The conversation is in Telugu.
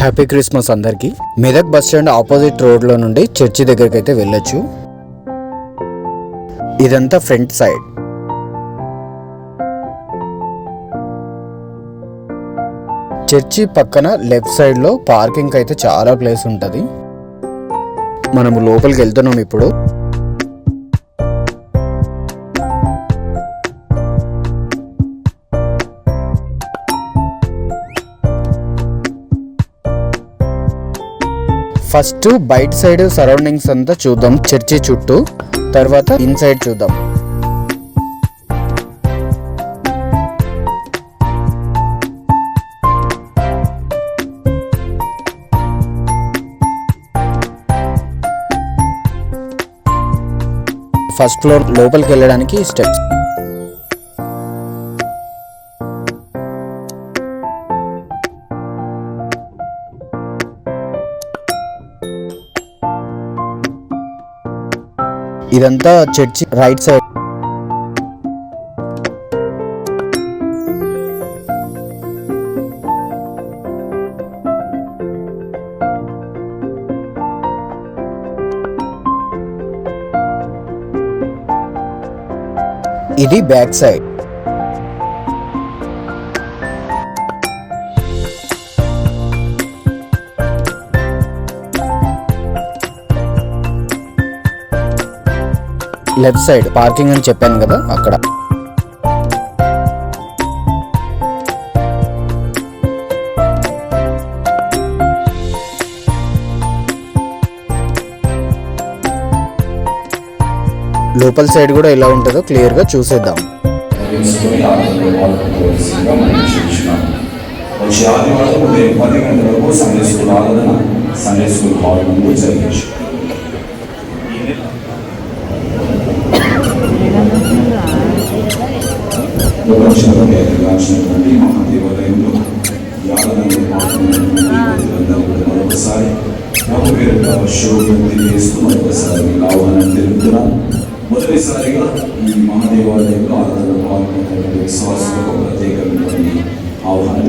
హ్యాపీ క్రిస్మస్ అందరికి. మెదక్ బస్ స్టాండ్ ఆపోజిట్ రోడ్లో నుండి చర్చి దగ్గరికి అయితే వెళ్ళొచ్చు. ఇదంతా ఫ్రంట్ సైడ్. చర్చి పక్కన లెఫ్ట్ సైడ్లో పార్కింగ్ అయితే చాలా ప్లేస్ ఉంటుంది. మనము లోపలికి వెళ్తున్నాం ఇప్పుడు. ఫస్ట్ బయట సైడ్ సరౌండింగ్స్ అంతా చూద్దాం చర్చి చుట్టూ. తర్వాత ఇన్సైడ్ చూద్దాం. ఫస్ట్ ఫ్లోర్ లోపలికి వెళ్ళడానికి స్టెప్స్. ఇదంతా చర్చి రైట్ సైడ్. ఇది back side. Left side parking అని చెప్పాను కదా అక్కడ. లోపల సైడ్ కూడా ఎలా ఉంటుందో క్లియర్గా చూసేద్దాం. వచ్చే ఆదివారం ఉదయం పది గంటలకు సండే స్కూల్ ఆరాధన సండే స్కూల్ హాల్ ముందు జరిగించు ప్రపంచంలోకి ఎదగాల్సినటువంటి మహాదేవాలయంలో ఈ ఆరాధనలో పాల్గొన్నటువంటి మరొకసారి ప్రభు పేరుట శోభం తెలియజేస్తూ మరొకసారి ఆహ్వానం తెలుపుతున్నాను మొదటిసారిగా ఈ మహాదేవాలయంలో ఆరాధన పాల్గొన్నటువంటి విశ్వాసులకు ప్రత్యేకమైనటువంటి ఆహ్వానం